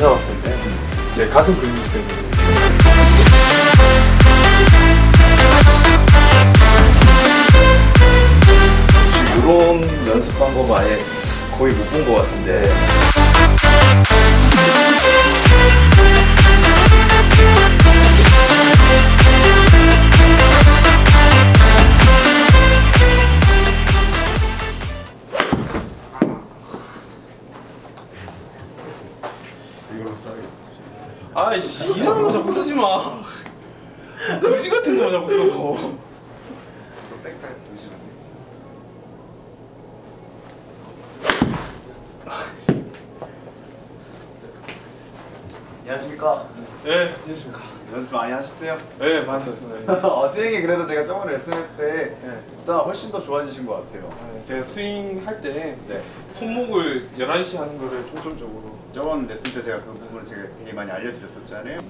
근데 제가 봤을 때제 가슴 근육 때문에 이런 연습 방법 아예 거의 못 본 것 같은데. 아이씨 이상한 거 자꾸 쓰지 마. 거지 같은 거 자꾸 써 안녕하십니까. 네 안녕하십니까 연습 많이 하셨어요? 네 많이 했습니다 어, 스윙이 그래도 제가 저번에 레슨할 네. 때보다 훨씬 더 좋아지신 것 같아요. 아, 제가 스윙 할 때 네. 손목을 11시 하는 거를 중점적으로 저번 레슨 때 제가 그 부분을 제가 되게 많이 알려드렸었잖아요.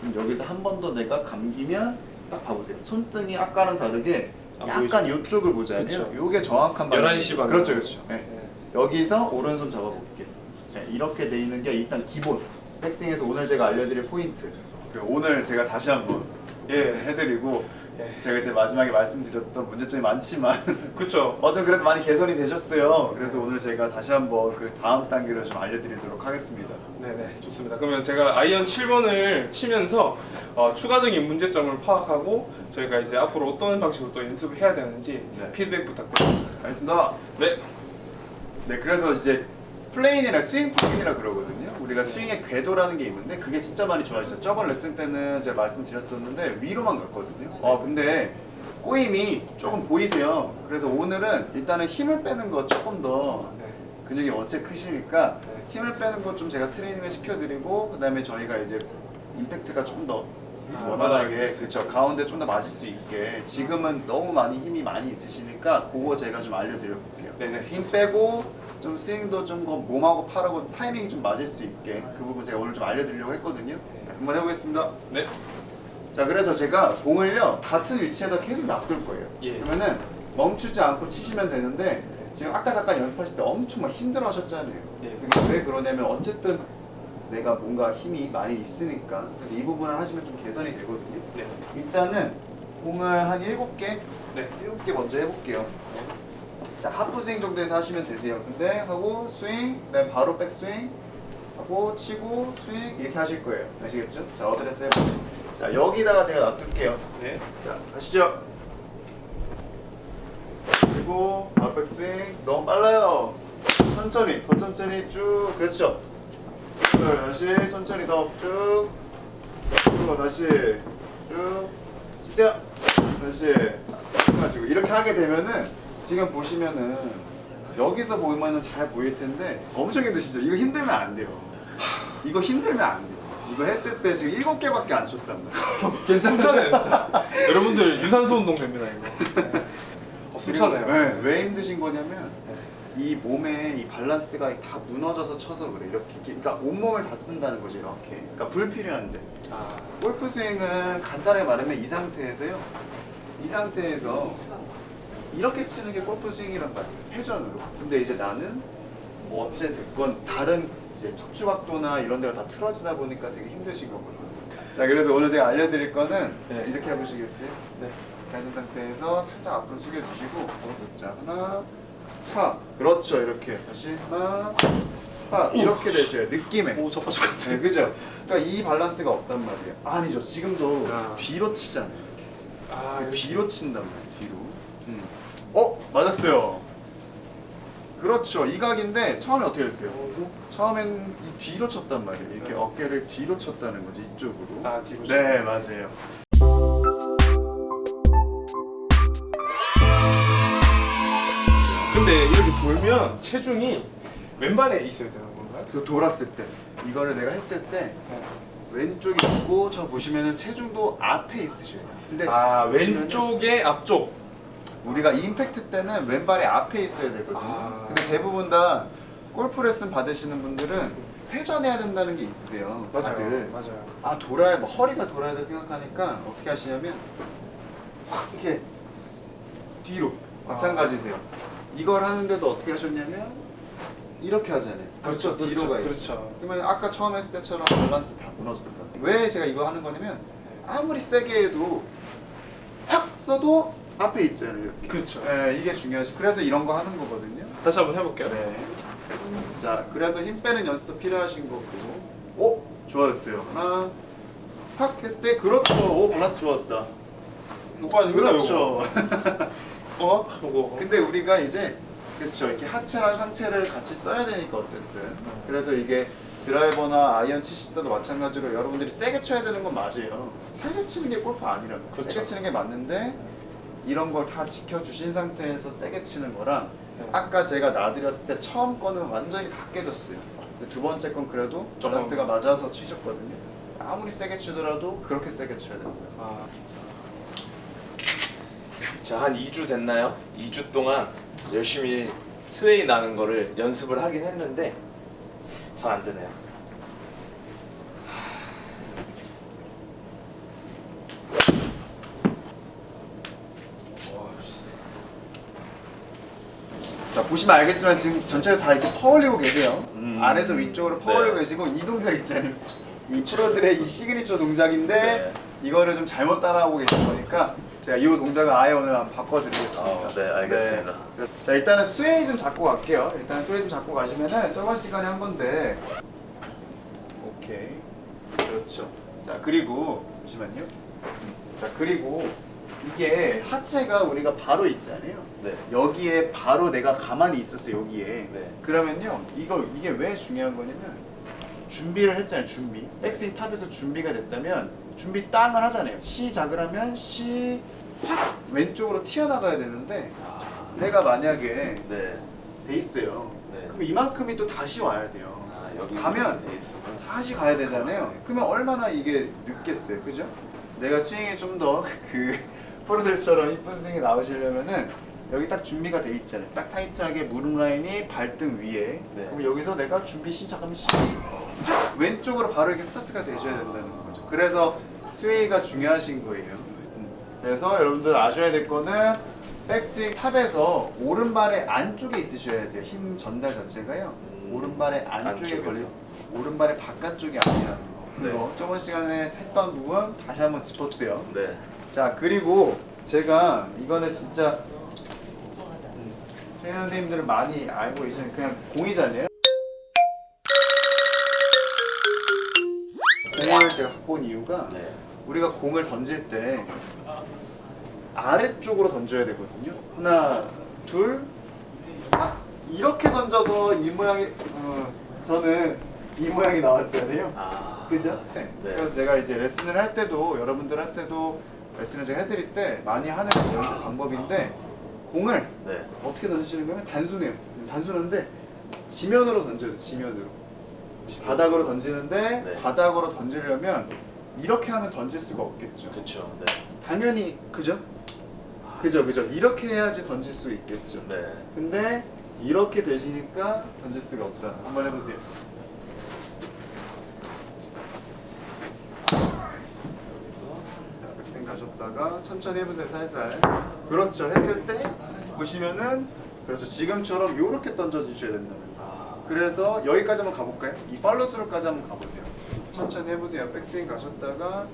그럼 여기서 한 번 더 내가 감기면 딱 봐보세요. 손등이 아까랑 다르게 안 약간 이쪽을 보잖아요. 그쵸. 요게 정확한 11시 방향. 그렇죠, 그렇죠. 네. 네. 여기서 오른손 잡아볼게요. 네, 이렇게 돼 있는 게 일단 기본. 백스윙에서 오늘 제가 알려드릴 포인트. 그 오늘 제가 다시 한번 예. 해드리고 예. 제가 그때 마지막에 말씀드렸던 문제점이 많지만 그쵸 어제 그래도 많이 개선이 되셨어요. 그래서 오늘 제가 다시 한번 그 다음 단계를 좀 알려드리도록 하겠습니다. 네네 좋습니다. 그러면 제가 아이언 7번을 치면서 어, 추가적인 문제점을 파악하고 저희가 이제 앞으로 어떤 방식으로 또 연습을 해야 되는지 네. 피드백 부탁드립니다. 알겠습니다. 네. 네, 그래서 이제 플레인이나 스윙 플레인이라 그러거든요. 우리가 스윙의 궤도라는 게 있는데 그게 진짜 많이 좋아지죠. 저번 레슨 때는 제가 말씀드렸었는데 위로만 갔거든요. 아 근데 꼬임이 조금 보이세요. 그래서 오늘은 일단은 힘을 빼는 거 조금 더 네. 근육이 원체 크시니까 네. 힘을 빼는 거좀 제가 트레이닝을 시켜드리고 그다음에 저희가 이제 임팩트가 좀더 아, 원활하게. 그렇죠 가운데 좀 더 맞을 수 있게 지금은 너무 많이 힘이 많이 있으시니까 그거 제가 좀 알려드려 볼게요. 네네, 힘. 빼고 좀 스윙도 좀 거- 몸하고 팔하고 타이밍이 좀 맞을 수 있게 그 부분 제가 오늘 좀 알려드리려고 했거든요. 네, 한번 해보겠습니다. 네. 자 그래서 제가 공을요 같은 위치에다 계속 놔둘 거예요. 예. 그러면은 멈추지 않고 치시면 되는데 지금 아까 잠깐 연습하실 때 엄청 막 힘들어 하셨잖아요. 예. 그게 왜 그러냐면 어쨌든 내가 뭔가 힘이 많이 있으니까 근데 이 부분을 하시면 좀 개선이 되거든요. 네. 일단은 공을 한 7개, 네. 7개 먼저 해볼게요. 자, 하프 스윙 정도에서 하시면 되세요. 근데 하고 스윙, 그다음에 바로 백 스윙 하고 치고 스윙 이렇게 하실 거예요. 아시겠죠? 자, 어드레스 해보세요. 자, 여기다가 제가 놔둘게요. 네. 자, 가시죠. 그리고 바로 백 스윙 너무 빨라요. 천천히, 더 천천히 쭉, 그렇죠. 네, 다시 천천히 더 쭉. 그리고 다시 쭉. 치세요. 다시 하시고 이렇게 하게 되면은 지금 보시면은 여기서 보면은 잘 보일 텐데 엄청 힘드시죠? 이거 힘들면 안 돼요. 이거 힘들면 안 돼요. 이거 했을 때 지금 일곱 개밖에 안 쳤단 말이에요. 괜찮아요? 진짜. 여러분들 유산소 운동 됩니다 이거. 네. 어, 숨차네요. 네, 왜 힘드신 거냐면 이 몸에 이 밸런스가 다 무너져서 쳐서 그래 이렇게 그러니까 온몸을 다 쓴다는 거지 이렇게 그러니까 불필요한데 아, 골프 스윙은 간단하게 말하면 이 상태에서요 이 상태에서 이렇게 치는 게 골프 스윙이란 말이에요. 회전으로. 근데 이제 나는 뭐 어째 됐건 다른 이제 척추 각도나 이런 데가 다 틀어지다 보니까 되게 힘드신 거거든요 자 그래서 오늘 제가 알려드릴 거는 네. 이렇게 해보시겠어요? 네. 가신 상태에서 살짝 앞으로 숙여주시고 자 하나 파 그렇죠. 이렇게. 다시 하나 파 이렇게 되셔요. 느낌에. 오 접하실 것 같아. 네 그죠? 그러니까 이 밸런스가 없단 말이에요. 아니죠. 지금도 아. 뒤로 치잖아요. 아, 이렇게. 뒤로 친단 말이에요 뒤로. 음. 어 맞았어요 그렇죠 이 각인데 처음에 어떻게 했어요 처음엔 이 뒤로 쳤단 말이에요 이렇게 네. 어깨를 뒤로 쳤다는 거지 이쪽으로 아 뒤로. 네 맞아요 근데 이렇게 돌면 체중이 왼발에 있어야 되는 건가요? 그 돌았을 때 이거를 내가 했을 때 네. 왼쪽이 있고 저 보시면은 체중도 앞에 있으셔요. 근데 아 보시면은 왼쪽에 앞쪽. 우리가 임팩트 때는 왼발이 앞에 있어야 되거든요. 아. 근데 대부분 다 골프 레슨 받으시는 분들은 회전해야 된다는 게 있으세요. 맞아요. 다들. 맞아요. 아 돌아야 뭐 허리가 돌아야 돼 생각하니까 어떻게 하시냐면 확 이렇게 뒤로 아. 마찬가지세요. 이걸 하는데도 어떻게 하셨냐면 이렇게 하잖아요. 그렇죠. 뒤로 가 있죠. 그렇죠. 그러면 아까 처음 했을 때처럼 밸런스 다 무너졌다. 왜 제가 이거 하는 거냐면 아무리 세게 해도 확 써도 앞에 있잖아요. 이렇게. 그렇죠. 네, 이게 중요하지. 그래서 이런 거 하는 거거든요. 다시 한번 해볼게요. 네. 자, 그래서 힘 빼는 연습도 필요하신 거고. 오, 좋아졌어요. 하나, 확 했을 때 그렇죠. 오, 밸런스 좋았다. 이거 아니구나 그렇죠. 어? 이거. 근데 우리가 이제 그렇죠. 이렇게 하체랑 상체를 같이 써야 되니까 어쨌든. 그래서 이게 드라이버나 아이언 치실 때도 마찬가지로 여러분들이 세게 쳐야 되는 건 맞아요. 살살 치는 게 골프 아니라고. 그렇죠. 세게 치는 게 맞는데 이런 걸 다 지켜주신 상태에서 세게 치는 거랑 네. 아까 제가 놔드렸을 때 처음 거는 완전히 다 깨졌어요. 근데 두 번째 건 그래도 조금. 밸런스가 맞아서 치셨거든요. 아무리 세게 치더라도 그렇게 세게 쳐야 됩니다. 아, 자, 한 2주 됐나요? 2주 동안 열심히 스웨이 나는 거를 연습을 하긴 했는데 잘 안 되네요. 자 보시면 알겠지만 지금 전체가 다 이렇게 퍼올리고 계세요. 음. 아래서 위쪽으로 퍼올리고 네. 계시고 이 동작 있잖아요. 이 프로들의 이 시그니처 동작인데 네. 이거를 좀 잘못 따라하고 계신 거니까 제가 이 동작을 아예 오늘 한번 바꿔드리겠습니다. 아, 네, 알겠습니다. 네. 자 일단은 스웨이 좀 잡고 갈게요. 일단 스웨이 좀 잡고 가시면은 저번 시간에 한 건데 오케이 그렇죠. 자 그리고 잠시만요. 자 그리고 이게 하체가 우리가 바로 있잖아요. 네. 여기에 바로 내가 가만히 있었어 요 여기에 네. 그러면요 이거 이게 왜 중요한 거냐면 준비를 했잖아요 준비 백스윙 탑에서 준비가 됐다면 준비 땅을 하잖아요 시작을 하면 시 확 왼쪽으로 튀어나가야 되는데 내가 만약에 네. 돼 있어요 네. 그럼 이만큼이 또 다시 와야 돼요 아, 여기 가면 돼. 다시 가야 되잖아요. 그러면 얼마나 이게 늦겠어요, 그죠? 내가 스윙이 좀더 그 프로들처럼 이쁜 스윙이 나오시려면은 여기 딱 준비가 돼 있잖아요. 딱 타이트하게 무릎 라인이 발등 위에. 네. 그럼 여기서 내가 준비 시작하면 시 왼쪽으로 바로 이렇게 스타트가 되셔야 된다는 거죠. 그래서 스웨이가 중요하신 거예요. 그래서 여러분들 아셔야 될 거는 백스윙 탑에서 오른발의 안쪽에 있으셔야 돼요. 힘 전달 자체가요. 음. 오른발의 안쪽에 안쪽에서. 걸려 오른발의 바깥쪽이 아니라는 거. 네. 그거 저번 시간에 했던 부분 다시 한번 짚었어요. 네. 자 그리고 제가 이거는 진짜 트레이너 선생님들은 많이 알고 계시는 그냥 공이잖아요. 공을 제가 갖고 온 이유가 네. 우리가 공을 던질 때 아래쪽으로 던져야 되거든요. 하나, 둘, 아, 이렇게 던져서 이 모양이 어, 저는 이 모양이 나왔잖아요. 아. 그죠? 네. 네. 그래서 제가 이제 레슨을 할 때도 여러분들한테도 레슨을 제가 해드릴 때 많이 하는 연습 방법인데 공을 네. 어떻게 던지시는 거면 단순해요. 단순한데 지면으로 던져야 돼. 지면으로. 바닥으로 던지는데 네. 바닥으로 던지려면 이렇게 하면 던질 수가 없겠죠. 그렇죠. 네. 당연히 그죠? 그죠 그죠 이렇게 해야지 던질 수 있겠죠. 네. 근데 이렇게 되시니까 던질 수가 없잖아. 한번 해보세요. 자, 백생 가셨다가 천천히 해보세요, 살살. 그렇죠. 했을 때 보시면은 그렇죠. 지금처럼 이렇게 던져주셔야 된다는. 그래서 여기까지 한번 가볼까요? 이 팔로스루까지 한번 가보세요. 천천히 해보세요. 백스윙 가셨다가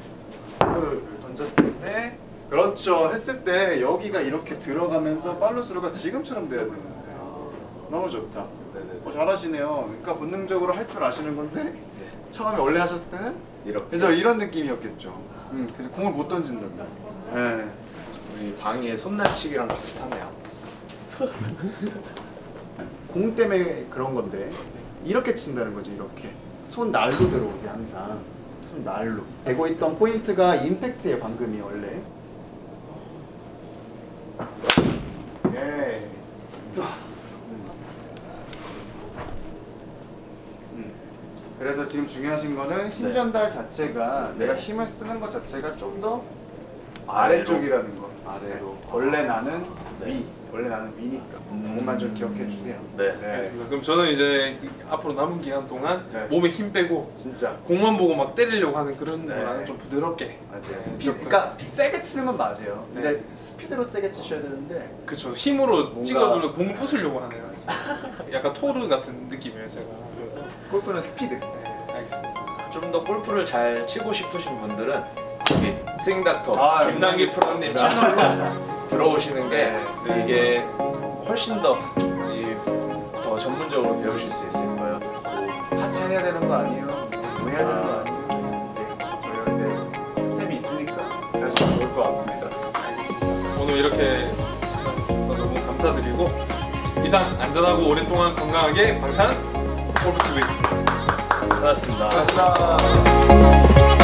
그 던졌을 때 그렇죠. 했을 때 여기가 이렇게 들어가면서 팔로스루가 지금처럼 돼야 되는데 너무 좋다. 어, 잘하시네요. 그러니까 본능적으로 할 줄 아시는 건데 처음에 원래 하셨을 때는 이렇게. 그래서 이런 느낌이었겠죠. 음, 그래서 공을 못 던진단다. 네. 우리 방위의 손날치기랑 비슷하네요. 공 때문에 그런 건데 이렇게 친다는 거죠. 이렇게 손 날로 들어오지 항상 손 날로 되고 있던 포인트가 임팩트예요. 방금이 원래. 예. 음. 그래서 지금 중요하신 거는 힘 네. 전달 자체가 네. 내가 힘을 쓰는 것 자체가 좀더 아래쪽이라는 거. 아래로. 원래 나는 네. 위. 원래 나는 음. 그것만 좀 기억해 주세요. 네. 알겠습니다. 그럼 저는 이제 앞으로 남은 기간 동안 네. 몸에 힘 빼고 진짜 공만 보고 막 때리려고 하는 그런 네. 거보다는 좀 부드럽게 맞아요. 네, 스피드. 그러니까 세게 치는 건 맞아요. 근데 네. 스피드로 세게 치셔야 되는데 그쵸 힘으로 뭔가- 찍어도 공 부수려고 하네요. 약간 토르 같은 느낌이에요 제가. 그래서 골프는 스피드. 네, 알겠습니다. 좀 더 골프를 잘 치고 싶으신 분들은 여기 스윙닥터 아, 김남기 네. 프로님 채널로 들어오시는 게 네. 이게 훨씬 더, 이, 더 전문적으로 배우실 수 있을 거예요. 하체 해야 되는 거 아니에요? 뭐 해야 되는 거 아니에요? 이제 저희한테 스텝이 있으니까 그래서 좋을 것 같습니다. 오늘 이렇게 찾아주셔서 너무 감사드리고 이상 안전하고 오랫동안 건강하게 방탄 골프TV였습니다. 수고하셨습니다. 고맙습니다.